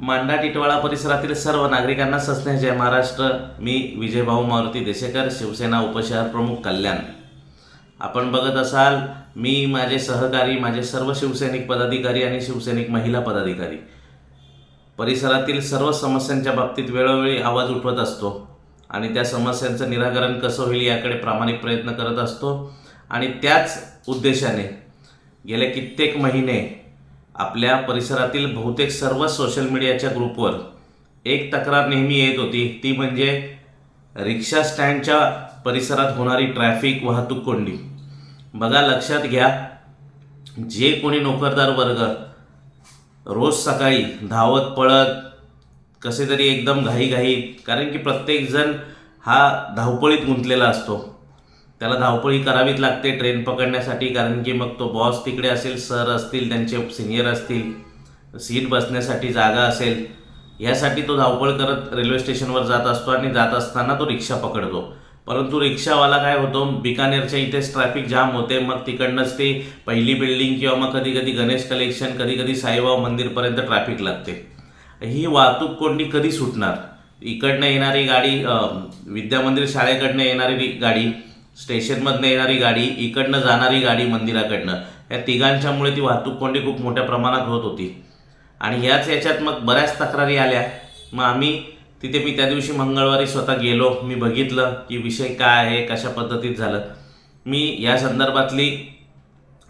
मांडा टिटवाळा परिसरातील सर्व नागरिकांना सस्ने जय महाराष्ट्र. मी विजयभाऊ मारुती देशेकर शिवसेना उपशहर प्रमुख कल्याण. आपण बघत असाल मी माझे सहकारी माझे सर्व शिवसैनिक पदाधिकारी आणि शिवसैनिक महिला पदाधिकारी. परिसरातील सर्व समस्यांच्या बाबतीत वेळोवेळी आवाज उठवत असतो आणि त्या समस्यांचं निराकरण कसं होईल याकडे प्रामाणिक प्रयत्न करत असतो. आणि त्याच उद्देशाने गेले कित्येक महिने आपल्या परिसरातील बहुतेक सर्व सोशल मीडियाच्या ग्रुपवर एक तक्रार नेहमी येत होती. ती म्हणजे रिक्षा स्टँडच्या परिसरात होणारी ट्रॅफिक वाहतूक कोंडी. बघा लक्षात घ्या जे कोणी नोकरदार वर्ग रोज सकाळी धावत पळत कसे तरी एकदम घाईघाई कारण की प्रत्येकजण हा धावपळीत गुंतलेला असतो. त्याला धावपळी करावीच लागते ट्रेन पकडण्यासाठी कारण की मग तो बॉस तिकडे असेल सर असतील त्यांचे सिनियर असतील सीट बसण्यासाठी जागा असेल यासाठी तो धावपळ करत रेल्वे स्टेशनवर जात असतो आणि जात असताना तो रिक्षा पकडतो. परंतु रिक्षावाला काय होतो बिकानेरच्या इथेच ट्रॅफिक जाम होते मग तिकडनंच ते पहिली बिल्डिंग किंवा मग कधी कधी गणेश कलेक्शन कधी कधी साईबाबा मंदिरपर्यंत ट्रॅफिक लागते. ही वाहतूक कोणी कधी सुटणार? इकडनं येणारी गाडी विद्यामंदिर विद्या मंदिर शाळेकडनं येणारी गाडी स्टेशनमधनं येणारी गाडी इकडनं जाणारी गाडी मंदिराकडनं. या तिघांच्यामुळे ती वाहतूक कोंडी खूप मोठ्या प्रमाणात होत होती. आणि ह्याच याच्यात मग बऱ्याच तक्रारी आल्या. मग आम्ही तिथे मी त्या दिवशी मंगळवारी स्वतः गेलो. मी बघितलं की विषय काय आहे कशा पद्धतीत झालं. मी या संदर्भातली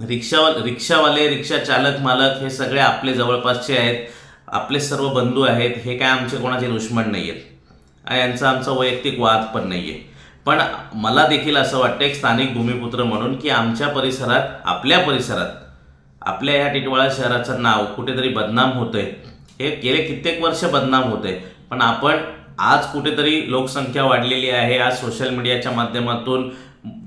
रिक्षा रिक्षावाले रिक्षा चालक मालक हे सगळे आपले जवळपासचे आहेत. आपले सर्व बंधू आहेत. हे काय आमचे कोणाचे दुश्मन नाही आहेत यांचा आमचा वैयक्तिक वाद पण नाही आहे पण मला देखील असं वाटतं एक स्थानिक भूमिपुत्र म्हणून की आमच्या परिसरात आपल्या परिसरात आपल्या या टिटवाळा शहराचं नाव कुठेतरी बदनाम होतंय. हे गेले कित्येक वर्ष बदनाम होतंय. पण आपण आज कुठेतरी लोकसंख्या वाढलेली आहे. आज सोशल मीडियाच्या माध्यमातून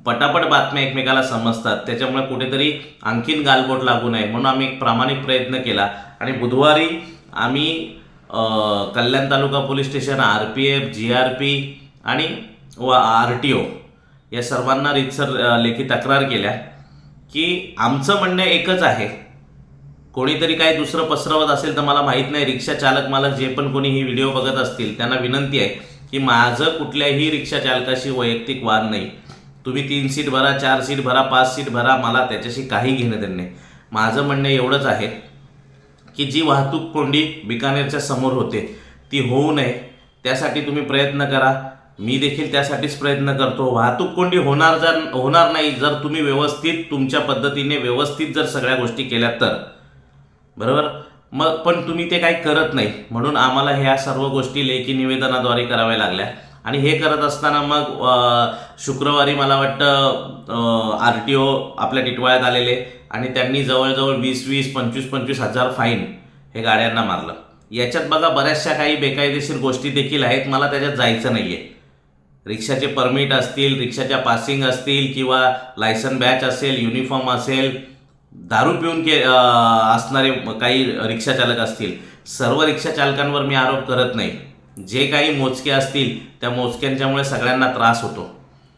पटापट बातम्या एकमेकाला समजतात. त्याच्यामुळे कुठेतरी आणखीन गालबोट लागू नये म्हणून आम्ही एक प्रामाणिक प्रयत्न केला. आणि बुधवारी आम्ही Kalyan taluka police station R P F G R P आणि व आर टी ओ या सर्वांना रितसर लेखी तक्रार केल्या की आमचं म्हणणं एकच आहे. कोणीतरी काही दुसरं पसरवत असेल तर मला माहीत नाही. रिक्षा चालक मालक जे पण कोणी ही व्हिडिओ बघत असतील त्यांना विनंती आहे की माझं कुठल्याही रिक्षा चालकाशी वैयक्तिक वाद नाही. तुम्ही तीन सीट भरा चार सीट भरा पाच सीट भरा मला त्याच्याशी काही घेणं देणं नाही. माझं म्हणणं एवढंच आहे की जी वाहतूक कोंडी बिकानेरच्या समोर होते ती होऊ नये. त्यासाठी तुम्ही प्रयत्न करा. मी देखील त्यासाठीच प्रयत्न करतो. वाहतूक कोंडी होणार जर होणार नाही जर तुम्ही व्यवस्थित तुमच्या पद्धतीने व्यवस्थित जर सगळ्या गोष्टी केल्या तर. बरोबर? मग पण तुम्ही ते काही करत नाही. म्हणून आम्हाला ह्या सर्व गोष्टी लेखी निवेदनाद्वारे कराव्या लागल्या. आणि हे करत असताना मग शुक्रवारी मला वाटतं आर टी ओ आपल्या टिटवाळ्यात आलेले आणि त्यांनी जवळजवळ वीस वीस पंचवीस पंचवीस हजार फाईन हे गाड्यांना मारलं. याच्यात बघा बऱ्याचशा काही बेकायदेशीर गोष्टी देखील आहेत. मला त्याच्यात जायचं नाही आहे रिक्षाचे परमिट असतील रिक्षाच्या पासिंग असतील किंवा लायसन बॅच असेल युनिफॉर्म असेल दारू पिऊन के असणारे काही रिक्षाचालक असतील सर्व रिक्षाचालकांवर मी आरोप करत नाही. जे काही मोजके असतील त्या मोजक्यांच्यामुळे सगळ्यांना त्रास होतो.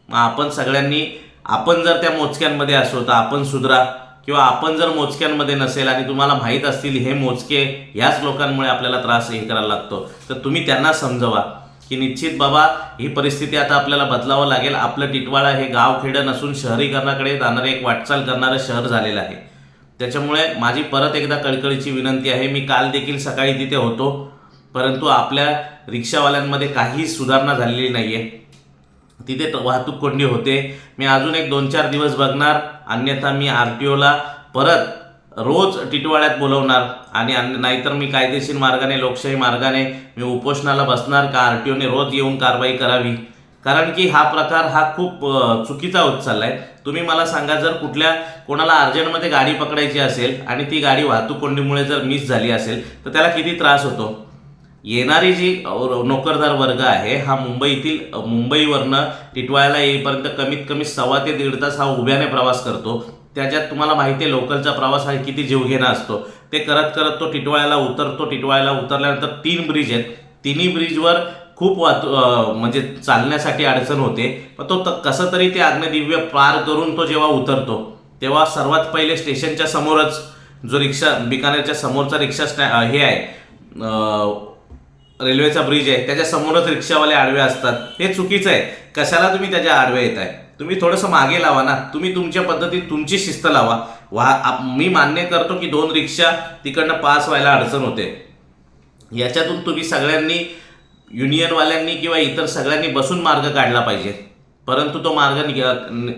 मग आपण सगळ्यांनी आपण जर त्या मोजक्यांमध्ये असो तर आपण सुधरा. किंवा आपण जर मोजक्यांमध्ये नसेल आणि तुम्हाला माहीत असतील हे मोजके ह्याच लोकांमुळे आपल्याला त्रास हे करायला लागतो. तर तुम्ही त्यांना समजवा. की निश्चित बाबा ही परिस्थिती आता आपल्याला बदलावं लागेल. आपलं टिटवाळा हे गाव खेडं नसून शहरीकरणाकडे जाणारे एक वाटचाल करणारं शहर झालेलं आहे. त्याच्यामुळे माझी परत एकदा कळकळीची विनंती आहे. मी काल देखील सकाळी तिथे होतो परंतु आपल्या रिक्षावाल्यांमध्ये काही सुधारणा झालेली नाही आहे तिथे वाहतूक कोंडी होते. मी अजून एक दोन चार दिवस बघणार. अन्यथा मी आर टी ओला परत रोज टिटवाळ्यात बोलवणार. आणि अन- नाहीतर मी कायदेशीर मार्गाने लोकशाही मार्गाने मी उपोषणाला बसणार का आर टी ओने रोज येऊन कारवाई करावी? कारण की हा प्रकार हा खूप चुकीचा होत चाललाय. तुम्ही मला सांगा जर कुठल्या कोणाला अर्जंटमध्ये गाडी पकडायची असेल आणि ती गाडी वाहतूक कोंडीमुळे जर मिस झाली असेल तर त्याला किती त्रास होतो? येणारी जी नोकरदार वर्ग आहे हा मुंबईतील मुंबईवरनं टिटवाळ्याला येईपर्यंत कमीत कमी सव्वा ते दीड तास हा उभ्याने प्रवास करतो. त्याच्यात तुम्हाला माहिती आहे लोकलचा प्रवास हा किती जीवघेणा असतो. ते करत करत तो टिटवाळ्याला उतरतो टिटवाळ्याला उतरल्यानंतर तीन ब्रिज आहेत. तिन्ही ब्रिजवर खूप वाहतू म्हणजे चालण्यासाठी अडचण होते. पण तो कसं तरी ते आग्नेदिव्य पार करून तो जेव्हा उतरतो तेव्हा सर्वात पहिले स्टेशनच्या समोरच जो रिक्षा बिकानेरच्या समोरचा रिक्षा स्टॅ हे आहे रेल्वेचा ब्रिज आहे त्याच्यासमोरच रिक्षावाले आडवे असतात. हे चुकीचं आहे. कशाला तुम्ही त्याच्या आडवे येत आहे तुम्ही थोडंसं मागे लावा ना. तुम्ही तुमच्या पद्धतीत तुमची शिस्त लावा. वा आप- मी मान्य करतो की दोन रिक्षा तिकडनं पास व्हायला अडचण होते. याच्यातून तुम्ही सगळ्यांनी युनियनवाल्यांनी किंवा इतर सगळ्यांनी बसून मार्ग काढला पाहिजे. परंतु तो मार्ग निघ नि-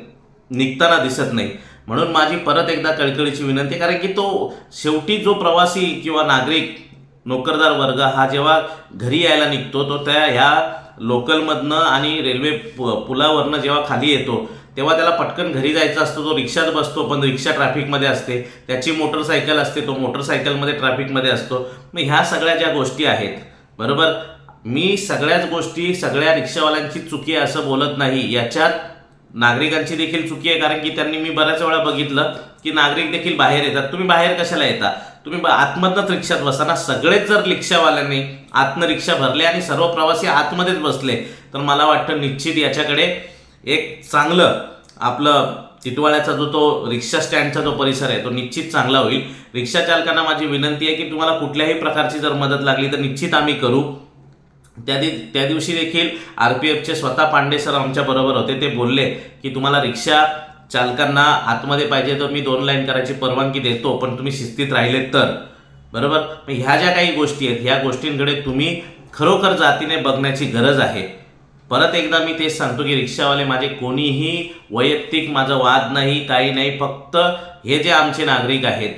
निघताना दिसत नाही. म्हणून माझी परत एकदा कळकळीची विनंती कारण की तो शेवटी जो प्रवासी किंवा नागरिक नोकरदार वर्ग हा जेव्हा घरी यायला निघतो तो त्या ह्या लोकलमधनं आणि रेल्वे पु- पुलावरनं जेव्हा खाली येतो तेव्हा त्याला पटकन घरी जायचं असतं तो रिक्षात बसतो पण रिक्षा ट्रॅफिकमध्ये असते. त्याची मोटरसायकल असते तो मोटरसायकलमध्ये ट्रॅफिकमध्ये असतो. मग ह्या सगळ्या ज्या गोष्टी आहेत बरोबर? मी सगळ्याच गोष्टी सगळ्या रिक्षावाल्यांची चुकी आहे असं बोलत नाही. याच्यात नागरिकांची देखील चुकी आहे कारण की त्यांनी मी बऱ्याच वेळा बघितलं. की नागरिक देखील बाहेर येतात. तुम्ही बाहेर कशाला येता? तुम्ही ब- आतमधनंच रिक्षात बसताना सगळेच जर रिक्षावाल्यांनी आतनं रिक्षा भरले आणि सर्व प्रवासी आतमध्येच बसले तर मला वाटतं निश्चित याच्याकडे एक चांगलं आपलं टिटवाळ्याचा जो तो रिक्षा स्टँडचा जो परिसर आहे तो निश्चित चांगला होईल. रिक्षा चालकांना माझी विनंती आहे की तुम्हाला कुठल्याही प्रकारची जर मदत लागली तर निश्चित आम्ही करू. त्या दि त्या दिवशी देखील आर पी एफचे स्वतः पांडे सर आमच्याबरोबर होते. ते बोलले की तुम्हाला रिक्षा चालकांना आतमध्ये पाहिजे तर मी दोन लाईन करायची परवानगी देतो पण तुम्ही शिस्तीत राहिलेत तर. बरोबर? मग ह्या ज्या काही गोष्टी आहेत ह्या गोष्टींकडे तुम्ही खरोखर जातीने बघण्याची गरज आहे. परत एकदा मी तेच सांगतो की रिक्षावाले माझे कोणीही वैयक्तिक माझा वाद नाही काही नाही फक्त हे जे आमचे नागरिक आहेत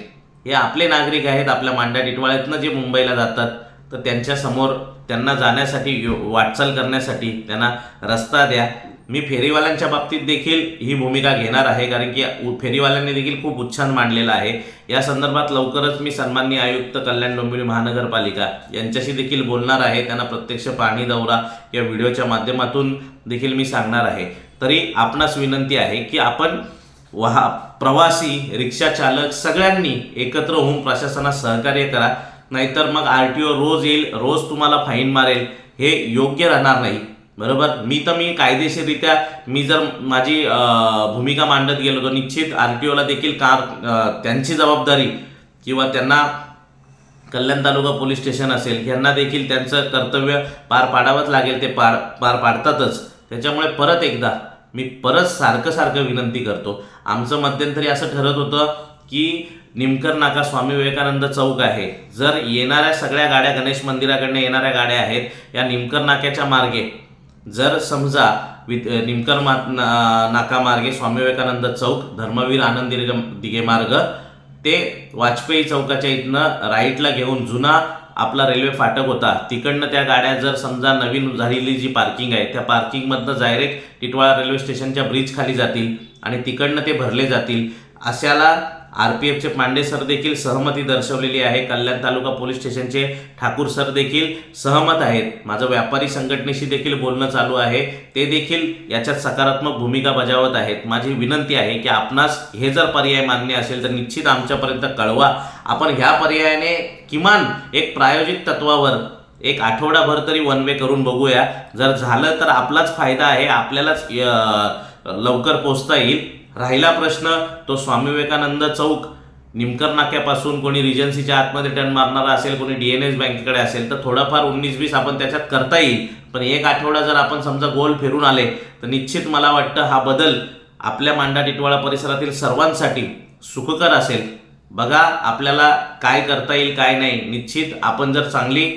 हे आपले नागरिक आहेत आपल्या मांड्या टिटवाळ्यातनं जे मुंबईला जातात तर त्यांच्यासमोर त्यांना जाण्यासाठी यो- वाटचाल करण्यासाठी त्यांना रस्ता द्या. मी फेरीवाल्यांच्या बाबतीत देखील ही भूमिका घेणार आहे कारण की उ- फेरीवाल्यांनी देखील खूप उच्छान मांडलेला आहे. या संदर्भात लवकरच मी सन्माननीय आयुक्त कल्याण डोंबिवली महानगरपालिका यांच्याशी देखील बोलणार आहे. त्यांना प्रत्यक्ष पाणी दौरा या व्हिडिओच्या माध्यमातून देखील मी सांगणार आहे. तरी आपणास विनंती आहे की आपण वाहा प्रवासी रिक्षा चालक सगळ्यांनी एकत्र होऊन प्रशासनास सहकार्य करा. नाहीतर मग आर टी ओ रोज येईल रोज तुम्हाला फाईन मारेल. हे योग्य राहणार नाही. बरोबर? मी तर मी कायदेशीररित्या मी जर माझी भूमिका मांडत गेलो तर निश्चित आर टी ओला देखील कार त्यांची जबाबदारी किंवा त्यांना कल्याण तालुका पोलीस स्टेशन असेल यांना देखील त्यांचं कर्तव्य पार पाडावंच लागेल ते पार पार पाडतातच. त्याच्यामुळे परत एकदा मी परत सारखं सारखं विनंती करतो. आमचं मध्यंतरी असं ठरत होतं की निमकर नाका स्वामी विवेकानंद चौक आहे. जर येणाऱ्या सगळ्या गाड्या गणेश मंदिराकडनं येणाऱ्या गाड्या आहेत या निमकर नाक्याच्या मार्गे जर समजा वि निमकर मा ना- स्वामी विवेकानंद चौक धर्मवीर आनंद दिगे दिघे मार्ग ते वाजपेयी चौकाच्या इथनं राईटला घेऊन जुना आपला रेल्वे फाटक होता तिकडनं त्या गाड्या जर समजा नवीन झालेली जी पार्किंग आहे त्या पार्किंगमधनं डायरेक्ट टिटवाळा रेल्वे स्टेशनच्या ब्रिज खाली जातील आणि तिकडनं ते भरले जातील अशाला आर पी एफचे पांडे सर देखील सहमती दर्शवलेली आहे. कल्याण तालुका पोलीस स्टेशनचे ठाकूर सर देखील सहमत आहेत. माझं व्यापारी संघटनेशी देखील बोलणं चालू आहे. ते देखील याच्यात सकारात्मक भूमिका बजावत आहेत. माझी विनंती आहे की आपणास हे जर पर्याय मान्य असेल तर निश्चित आमच्यापर्यंत कळवा. आपण ह्या पर्यायाने किमान एक प्रायोजित तत्वावर एक आठवडाभर तरी वन वे करून बघूया. जर झालं तर आपलाच फायदा आहे. आपल्यालाच लवकर पोचता येईल. राहिला प्रश्न तो स्वामी विवेकानंद चौक निमकर नाक्यापासून कोणी रिजन्सीच्या आतमध्ये टर्न मारणारा असेल कोणी डी एन एस बँकेकडे असेल तर थोडाफार उन्नीस वीस आपण त्याच्यात करता येईल. पण एक आठवडा जर आपण समजा गोल फिरून आले तर निश्चित मला वाटतं हा बदल आपल्या मांडा टिटवाळा परिसरातील सर्वांसाठी सुखकर असेल. बघा आपल्याला काय करता येईल काय नाही निश्चित आपण जर चांगली